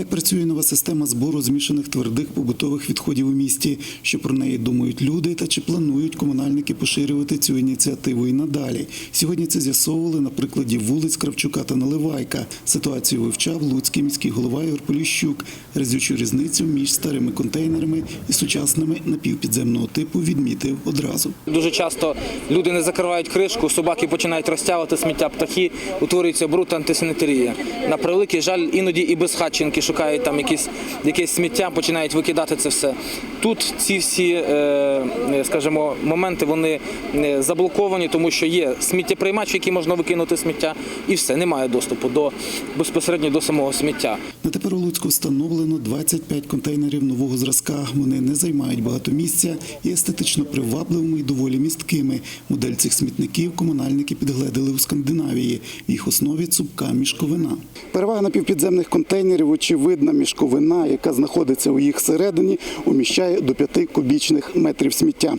Як працює нова система збору змішаних твердих побутових відходів у місті? Що про неї думають люди та чи планують комунальники поширювати цю ініціативу і надалі? Сьогодні це з'ясовували на прикладі вулиць Кравчука та Наливайка. Ситуацію вивчав Луцький міський голова Ігор Поліщук. Разючу різницю між старими контейнерами і сучасними напівпідземного типу відмітив одразу. Дуже часто люди не закривають кришку, собаки починають розтягувати сміття птахи, утворюється бруд та антисанітарія. На превеликий жаль, іноді і безхатченки шукають там якісь, якесь сміття, починають викидати це все. Тут ці всі, е, скажімо, моменти вони е, заблоковані, тому що є сміттєприймач, який можна викинути сміття, і все, немає доступу до безпосередньо до самого сміття. На тепер у Луцьку встановлено 25 контейнерів нового зразка. Вони не займають багато місця і естетично привабливими і доволі місткими. Модель цих смітників комунальники підгледали у Скандинавії. В їх основі цупка мішковина. Перевага напівпідземних контейнерів очевидна мішковина, яка знаходиться у їх середині, уміщає до 5 кубічних метрів сміття.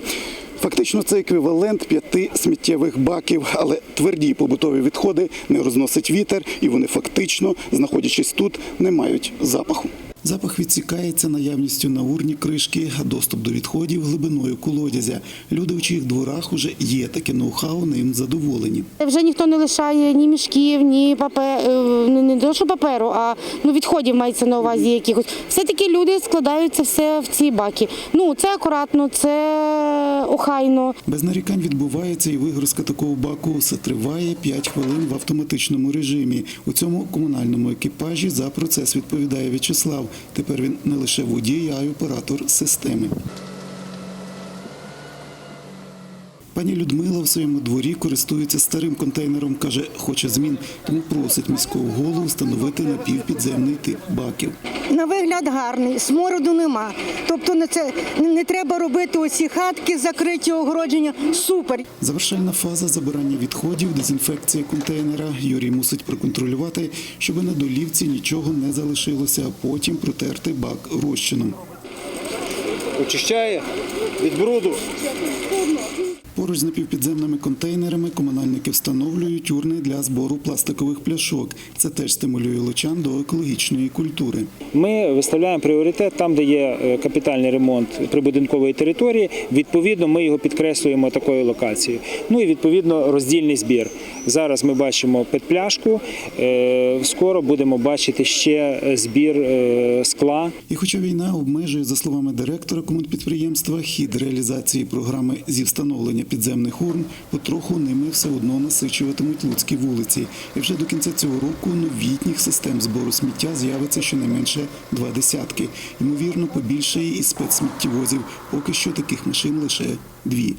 Фактично це еквівалент п'яти сміттєвих баків, але тверді побутові відходи не розносить вітер, і вони фактично, знаходячись тут, не мають запаху. Запах відсікається наявністю на урні кришки, доступ до відходів глибиною колодязя. Люди, у чиїх дворах уже є таке ноу-хау, ним задоволені. Вже ніхто не лишає ні мішків, ні папе... е, не, то, що паперу, а ну, відходів мається на увазі якихось. Все-таки люди складаються все в ці баки. Ну, це акуратно, це охайно. Без нарікань відбувається і вигрузка такого баку. Все триває 5 хвилин в автоматичному режимі. У цьому комунальному екіпажі за процес відповідає В'ячеслав. Тепер він не лише водій, а й оператор системи. Пані Людмила в своєму дворі користується старим контейнером, каже, хоче змін, тому просить міського голову встановити напівпідземний тип баків. На вигляд гарний, смороду нема. Тобто не, це, не треба робити оці хатки, закриті огородження. Супер. Завершальна фаза забирання відходів, дезінфекція контейнера. Юрій мусить проконтролювати, щоб на долівці нічого не залишилося, а потім протерти бак розчином. очищає від бруду. Поруч з напівпідземними контейнерами комунальники встановлюють урни для збору пластикових пляшок. Це теж стимулює лучан до екологічної культури. Ми виставляємо пріоритет там, де є е, капітальний ремонт прибудинкової території. Відповідно, ми його підкреслюємо такою локацією. Ну і відповідно роздільний збір. Зараз ми бачимо петпляшку. е, Скоро будемо бачити ще збір е, скла. І хоча війна обмежує, за словами директора комунпідприємства, хід реалізації програми зі встановлення підземних урн, потроху ними все одно насичуватимуть луцькі вулиці. І вже до кінця цього року новітніх систем збору сміття з'явиться щонайменше два десятки. Ймовірно, побільшає і спецсміттєвозів. Поки що таких машин лише дві.